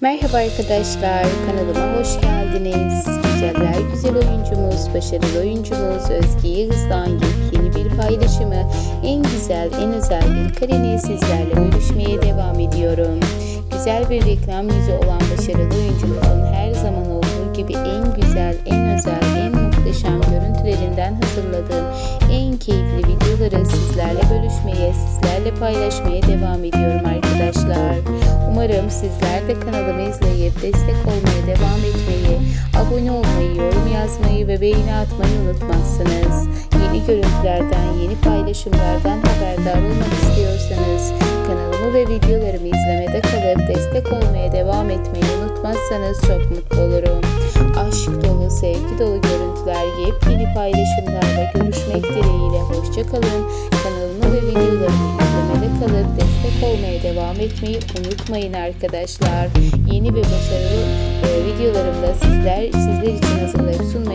Merhaba arkadaşlar, kanalıma hoş geldiniz. Güzeller güzel oyuncumuz, başarılı oyuncumuz Özge Yağız'dan yeni bir paylaşımı, en güzel, en özel bir kareni sizlerle bölüşmeye devam ediyorum. Güzel bir reklam yüzü olan başarılı oyuncumuzun her zaman olduğu gibi en güzel, en özel, en muhteşem görüntülerinden hazırladığım en keyifli videoları sizlerle bölüşmeye, sizlerle paylaşmaya devam ediyorum arkadaşlar. Umarım sizler de kanalımı izleyip destek olmaya devam etmeyi, abone olmayı, yorum yazmayı ve beğeni atmayı unutmazsınız. Yeni görüntülerden, yeni paylaşımlardan haberdar olmak istiyorsanız kanalımı ve videolarımı izlemede kalıp destek olmaya devam etmeyi unutmazsanız çok mutlu olurum. Aşk dolu, sevgi dolu görüntüler, yepyeni paylaşımlarla görüşmek dileğiyle. Hoşçakalın. Kanalımı ve videolarımı kalıp destek olmaya devam etmeyi unutmayın arkadaşlar. Yeni ve başarılı e, videolarımda sizler sizler için hazırlayıp edeceğim.